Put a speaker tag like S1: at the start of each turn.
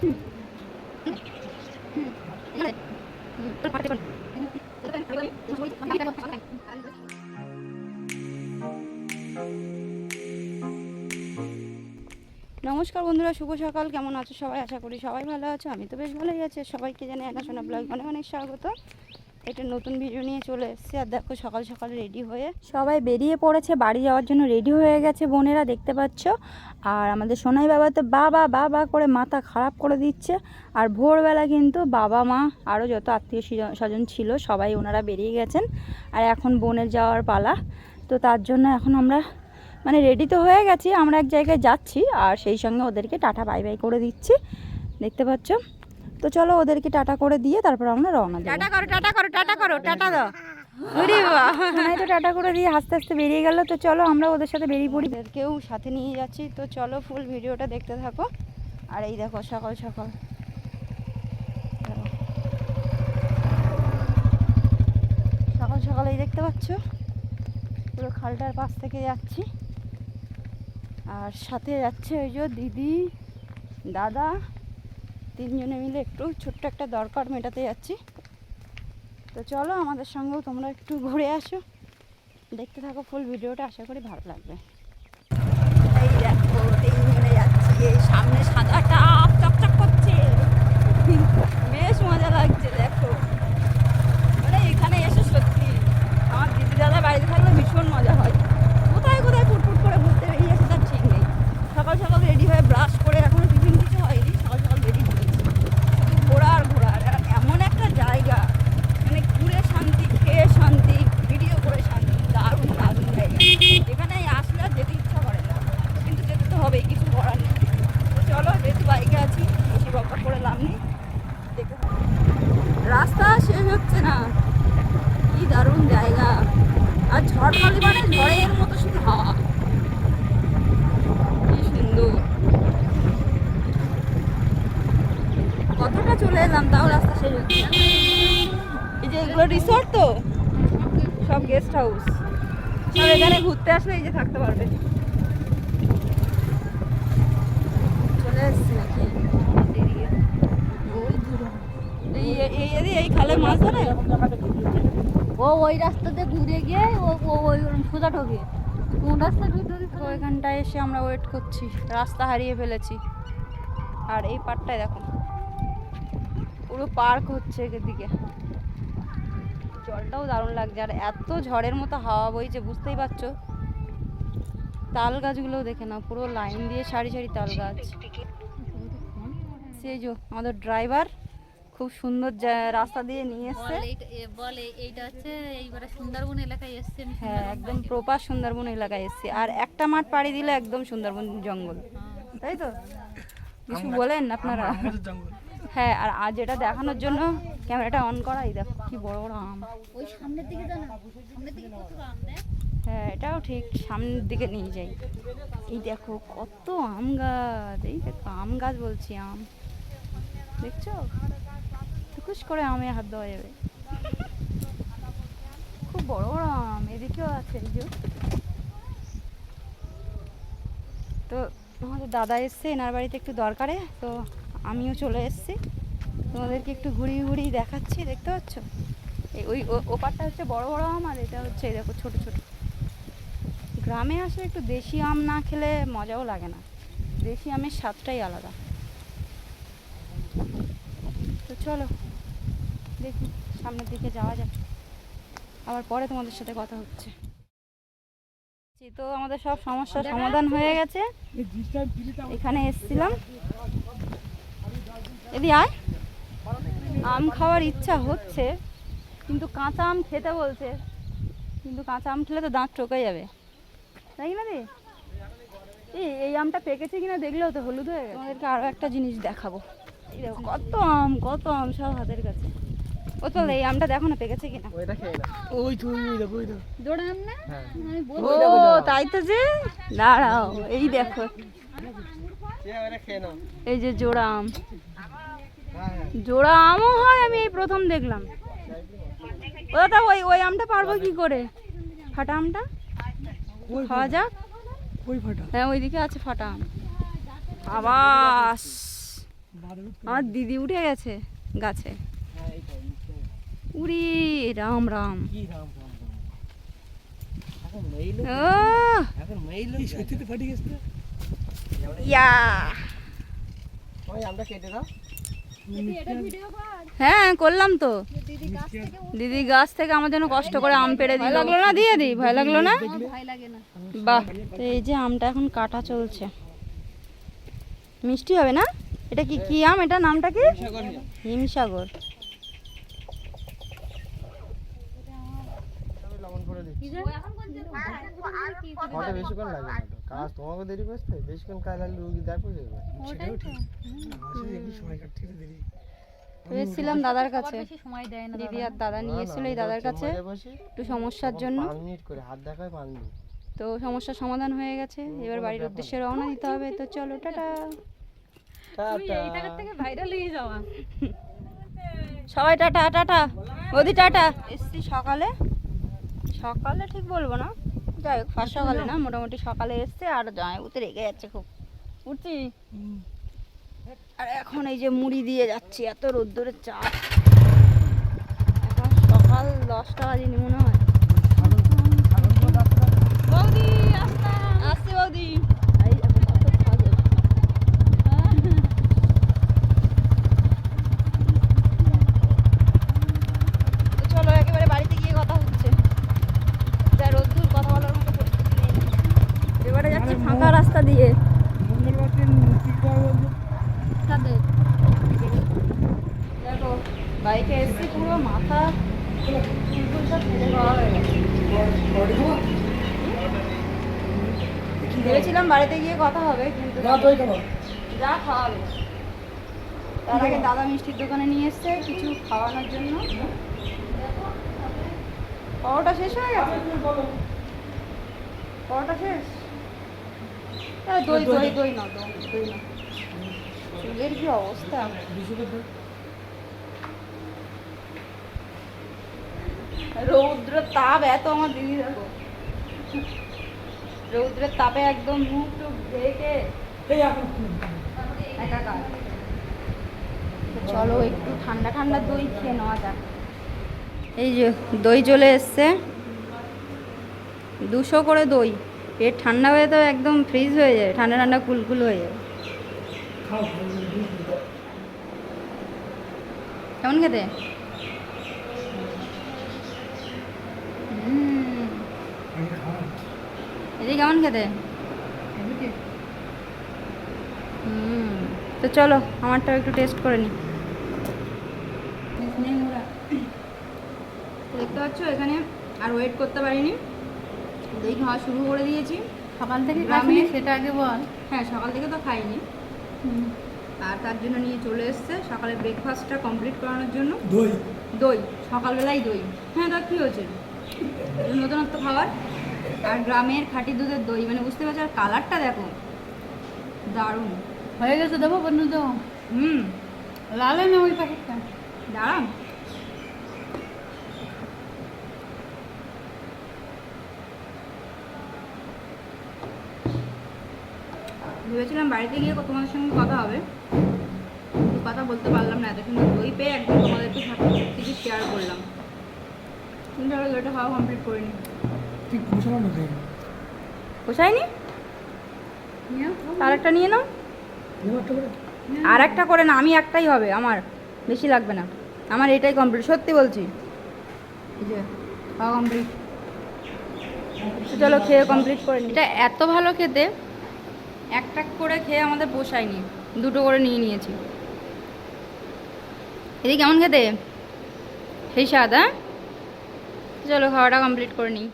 S1: Hmm. নমস্কার বন্ধুরা, শুভ সকাল। কেমন আছো সবাই? আশা করি সবাই ভালো আছো। আমি তো বেশ ভালোই আছি। সবাইকে জানি একা শোনা ব্লগ অনেক অনেক স্বাগত। একটা নতুন ভিডিও নিয়ে চলে এসেছি। আর দেখো, সকাল সকাল রেডি হয়ে সবাই বেরিয়ে পড়েছে। বাড়ি যাওয়ার জন্য রেডি হয়ে গেছে বোনেরা, দেখতে পাচ্ছ? আর আমাদের সোনাই বাবা তো বাবা বাবা করে মাথা খারাপ করে দিচ্ছে। আর ভোরবেলা কিন্তু বাবা, মা আরও যত আত্মীয় স্বজন ছিল, সবাই ওনারা বেরিয়ে গেছেন। আর এখন বোনের যাওয়ার পালা। তো তার জন্য এখন আমরা মানে রেডি তো হয়ে গেছি আমরা এক জায়গায় যাচ্ছি আর সেই সঙ্গে ওদেরকে টাটা বাই বাই করে দিচ্ছি। দেখতে পাচ্ছ? তো চলো ওদেরকে টাটা করে দিয়ে তারপর আমরা রওনা দেবো।
S2: টাটা করো টাটা করো টাটা করো টাটা দাও।
S1: তো টাটা করে দিয়ে আস্তে আস্তে বেরিয়ে গেল তো চলো আমরা ওদের সাথে বেরিয়ে পড়ি। ওদেরকেও সাথে নিয়ে যাচ্ছি তো চলো ফুল ভিডিওটা দেখতে থাকো। আর এই দেখো সকাল সকাল। সকাল সকাল এই দেখতে পাচ্ছ? পুরো খালটার পাশ থেকে যাচ্ছি। আর সাথে যাচ্ছে ওই যে দিদি, দাদা, তিনজনে মিলে একটু ছোট্ট একটা দরকার মেটাতে যাচ্ছি। তো চলো আমাদের সঙ্গেও তোমরা একটু ঘুরে আসো। দেখতে থাকো ফুল ভিডিওটা, আশা করি ভালো লাগবে। এই দেখো, তিনজনে যাচ্ছি, এই সামনে সাদাটা চকচক করছে বেশ মজা লাগছে দেখো মানে এখানে এসে সত্যি আমার দিদি দাদা বাড়িতে থাকলে ভীষণ মজা হয় কোথায় কোথায় ফুটফুট করে ঘুরতে বেরিয়েছে তার ঠিক নেই সকাল সকাল রেডি হয়ে ব্রাশ করে এখনও টিফিন কিছু হয়নি সকাল সকাল বেরিয়ে পড়েছি ঘোরা আর ঘোরা আর এমন একটা জায়গা মানে ঘুরে শান্তি খেয়ে শান্তি ভিডিও করে শান্তি দারুণ দারুণ জায়গা এখানে আসলে আর যেতে ইচ্ছা করে না কিন্তু যেতে তো হবেই কিছু করার নেই তো চলো যেহেতু বাইকে আছি বেশি বকা করে লাভ নেই দেখে থাকো। রাস্তা শেষ হচ্ছে না কি দারুণ জায়গা আর ঝড় কি সুন্দর। কতটা চলে এলাম, তাও রাস্তা শেষ হচ্ছে এই যে এগুলো রিসোর্ট তো? সব গেস্ট হাউস এখানে ঘুরতে আসলে এই যে থাকতে পারবে চলে এসছি নাকি এদিকে। ওই দূরে। এই এই এই এই খালে মাছ ধরে
S2: ও ওই রাস্তাতে ঘুরে গিয়ে ও ওই সোজা ঢোকে। কোন রাস্তা ঢুকতে
S1: তো এখানটায় এসে আমরা ওয়েট করছি। রাস্তা হারিয়ে ফেলেছি। আর এই পার্টটায় দেখো। পুরো পার্ক হচ্ছে এদিকে। জলটাও দারুণ লাগছে। আর এত ঝড়ের মতো হাওয়া বইছে, বুঝতেই পারছ? তাল গাছগুলোও দেখে না পুরো লাইন দিয়ে সারি সারি তাল গাছ। সেই যে আমাদের ড্রাইভার খুব সুন্দর রাস্তা দিয়ে নিয়ে এসছে।
S2: বলে এইটা হচ্ছে এইবারে সুন্দরবন এলাকায়
S1: হ্যাঁ একদম প্রপার সুন্দরবন এলাকায় এসছি। আর একটা মাঠ পাড়ি দিলে একদম সুন্দরবন জঙ্গল। তাই তো? কিছু বলেন আপনারা? হ্যাঁ আর আজ এটা দেখানোর জন্য ক্যামেরাটা অন করা এই দেখো কি বড় বড় আম।
S2: ওই সামনের দিকে জানা? সামনের দিকে প্রচুর আম দেয়
S1: হ্যাঁ এটাও ঠিক। সামনের দিকে নিয়ে যাই। এই দেখো কত আম গাছ। এই দেখো আম গাছ বলছি আম। দেখছ? টুকুস করে আমে হাত দেওয়া যাবে খুব বড় বড় আম, এদিকেও আছে এই যে। তো আমাদের দাদা এসছে, এনার বাড়িতে একটু দরকারে, তো আমিও চলে এসেছি। তোমাদেরকে একটু ঘুরিয়ে ঘুরিয়ে দেখাচ্ছি, দেখতে পাচ্ছ? এই ওই ওপারটা হচ্ছে বড় বড় আম, আর এটা হচ্ছে দেখো ছোট ছোট। গ্রামে আসলে একটু দেশি আম না খেলে মজাও লাগে না। দেশি আমের স্বাদটাই আলাদা। তো চলো দেখি, সামনের দিকে যাওয়া যাক। আবার পরে তোমাদের সাথে কথা হচ্ছে। তো আমাদের সব সমস্যার সমাধান হয়ে গেছে। এখানে এসছিলাম। এদি আয়। আম খাওয়ার ইচ্ছা হচ্ছে, কিন্তু কাঁচা আম খেতে বলছে। কিন্তু কাঁচা আম খেলে তো দাঁত টোকে যাবে। তাই না রে? এই আমটা পেকেছে কিনা দেখলেও তো হলুদ হয়ে গেছে। তোমাদেরকে আরও একটা জিনিস দেখাবো। কত আম কত আম সব হাতের কাছে। ও চল এই আমটা দেখো না পেকেছে কিনা?
S3: ওইটা খেয়ে না ওই তো ওই দেখো ওই দেখো।
S2: দৌড়াম না?
S3: হ্যাঁ।
S2: আমি
S1: ও তাই তো যে? দাঁড়াও এই দেখো। এই যে জোড়া আম
S3: হ্যাঁ হ্যাঁ।
S1: জোড়া আমও হয় আমি এই প্রথম দেখলাম। ও দাদা ওই ওই আমটা পারব কি করে? ফাটা আমটা? খাওয়া যাক।
S3: ওই ফাটা।
S1: হ্যাঁ ওইদিকে আছে ফাটা আম। আবাস! আমার দিদি উঠে গেছে গাছে।
S3: তো
S1: উড়ি রাম রাম।
S3: কি রাম রাম রাম? এখন মেইল
S1: ও
S3: এখন মেইল সত্যি ফাটি গেছে
S1: ইয়া।
S3: ওই আমরা কেটে দাও।
S2: এটা ভিডিও কর।
S1: হ্যাঁ করলাম তো।
S2: দিদি গাছ থেকে
S1: দিদি গাছ থেকে আমার জন্য কষ্ট করে আম পেড়ে দিল। লাগল না? দিয়ে দিই ভয় লাগল না? বাহ তো এই যে আমটা এখন কাটা চলছে। মিষ্টি হবে না? এটা কি কি আম? এটা নামটা কি? হিমসাগর
S3: লবণ করে দিচ্ছি
S2: ও এখন কোন যে
S3: ফটো বেশিক্ষণ লাগে না তো? কাজ তোমাকে দেরি করতে বেশিক্ষণ কাজ লাগলে রুগী দেখো যাবে
S2: ওটাই তো।
S1: তো এসেছিলাম দাদার কাছে।
S2: বেশি সময় দেয় না
S1: দিদি আর দাদা নিয়ে এসেছিল এই দাদার কাছে। একটু সমস্যার জন্য।
S3: করে হাত দেখায় পাঁচ
S1: তো সমস্যার সমাধান হয়ে গেছে। এবার বাড়ির উদ্দেশ্যে রওনা দিতে হবে। তো চলো টাটা।
S3: টাটা।
S2: থেকে ভাইরাল হয়ে যাওয়া।
S1: সবাই টাটা টাটা। ওদি টাটা। এসছি সকালে। সকালে ঠিক বলব না। যাই হোক ফার্স্ট সকালে না, মোটামুটি সকালে এসছে আর উঠতে রেগে যাচ্ছে খুব। উঠছি। আর এখন এই যে মুড়ি দিয়ে যাচ্ছি, এত রোদ্দুরের চাপ। এখন সকাল দশটা বাজে মনে হয় বৌদি আসছি বৌদি এই এখন কত সাজো। তো চলো একেবারে বাড়িতে গিয়ে কথা হচ্ছে যা রোদ্দুর কথা বলার মতো পরিস্থিতি নেই এবারে যাচ্ছি ফাঁকা রাস্তা দিয়ে
S2: তাদের
S1: দেখো বাইকে এসছি পুরো মাথা চুলকুল সব ফেলে খাওয়া হয়ে গেছে ভেবেছিলাম বাড়িতে গিয়ে কথা হবে কিন্তু যা খাওয়াবে। তার আগে দাদা মিষ্টির দোকানে নিয়ে এসছে কিছু খাওয়ানোর জন্য। পরোটা শেষ হয়ে গেছে? পরোটা শেষ? দই দই দই না দই দই না চুলের কি অবস্থা? রৌদ্র তাপ এত আমার দিদি দেখো। রৌদ্রের তাপে একদম মুখ টুক ঢেকে একাকার। চলো একটু ঠান্ডা ঠান্ডা দই খেয়ে নেওয়া যাক। এই যে দই চলে এসছে। দুশো করে দই। পেট ঠান্ডা হয়ে তো একদম ফ্রিজ হয়ে যায়। ঠান্ডা ঠান্ডা কুলকুল হয়ে যায়। কেমন খেতে হুম। এদিকে কেমন খেতে? হুম তো চলো আমারটাও একটু টেস্ট করে নি। দেখতে পাচ্ছ এখানে আর ওয়েট করতে পারিনি। দই খাওয়া শুরু করে দিয়েছি।
S2: সকাল থেকে
S1: গ্রামে-
S2: খাসনি সেটা আগে বল।
S1: হ্যাঁ সকাল থেকে তো খাইনি। আর তার জন্য নিয়ে চলে এসছে সকালে ব্রেকফাস্টটা কমপ্লিট করানোর জন্য।
S3: দই।
S1: দই সকালবেলায় দই। হ্যাঁ তা কী হয়েছে? নতুনত্ব খাবার আর গ্রামের খাঁটি দুধের দই মানে বুঝতে পারছ? আর কালারটা দেখো। দারুণ।
S2: হয়ে গেছে দেবো বন্ধু তো?
S1: হুম।
S2: লালে না ওই প্যাকেটটা।
S1: দাঁড়ান। ভেবেছিলাম বাড়িতে গিয়ে তোমাদের সঙ্গে কথা হবে। কথা বলতে পারলাম না এত সুন্দর দই পেয়ে একদম তোমাদেরকে কিছু শেয়ার করলাম। কিন্তু আবার দইটা খাওয়া কমপ্লিট করিনি
S3: ঠিক পোষানো না
S1: পোষায়নি আর একটা নিয়ে নাও।
S3: করে।
S1: আর একটা করে না আমি একটাই হবে আমার। বেশি লাগবে না। আমার এটাই কমপ্লিট সত্যি বলছি। যে খাওয়া কমপ্লিট চলো খেয়ে কমপ্লিট করে নিই। এটা এত ভালো খেতে একটা করে খেয়ে আমাদের পোষায়নি। দুটো করে নিয়ে নিয়েছি। এদিকে কেমন খেতে? সেই স্বাদ হ্যাঁ? চলো খাওয়াটা কমপ্লিট করে নিই।